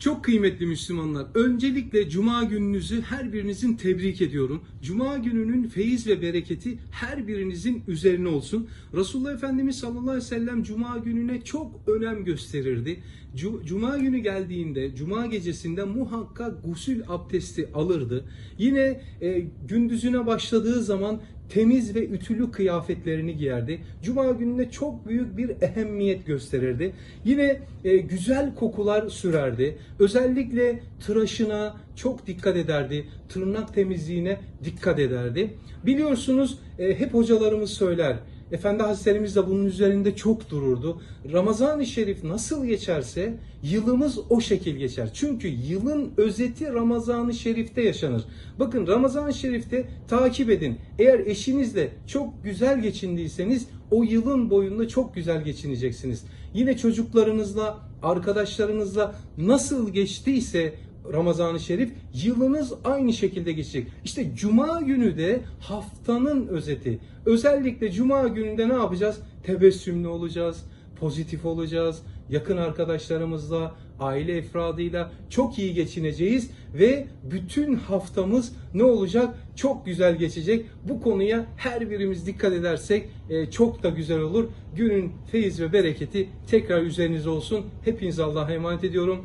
Çok kıymetli Müslümanlar, öncelikle Cuma gününüzü her birinizin tebrik ediyorum. Cuma gününün feyiz ve bereketi her birinizin üzerine olsun. Resulullah Efendimiz sallallahu aleyhi ve sellem Cuma gününe çok önem gösterirdi. Cu- Cuma günü geldiğinde, Cuma gecesinde muhakkak gusül abdesti alırdı. Yine e, gündüzüne başladığı zaman temiz ve ütülü kıyafetlerini giyerdi. Cuma gününe çok büyük bir ehemmiyet gösterirdi. Yine e, güzel kokular sürerdi. Özellikle tıraşına çok dikkat ederdi. Tırnak temizliğine dikkat ederdi. Biliyorsunuz e, hep hocalarımız söyler. Efendi Hazretlerimiz de bunun üzerinde çok dururdu. Ramazan-ı Şerif nasıl geçerse yılımız o şekil geçer. Çünkü yılın özeti Ramazan-ı Şerif'te yaşanır. Bakın Ramazan-ı Şerif'te takip edin. Eğer eşinizle çok güzel geçindiyseniz o yılın boyunda çok güzel geçineceksiniz. Yine çocuklarınızla, arkadaşlarınızla nasıl geçtiyse Ramazan-ı Şerif yılınız aynı şekilde geçecek. İşte Cuma günü de haftanın özeti. Özellikle Cuma gününde ne yapacağız? Tebessümlü olacağız, pozitif olacağız, yakın arkadaşlarımızla, aile efradıyla çok iyi geçineceğiz ve bütün haftamız ne olacak? Çok güzel geçecek. Bu konuya her birimiz dikkat edersek e, çok da güzel olur. Günün feyiz ve bereketi tekrar üzerinize olsun. Hepinizi Allah'a emanet ediyorum.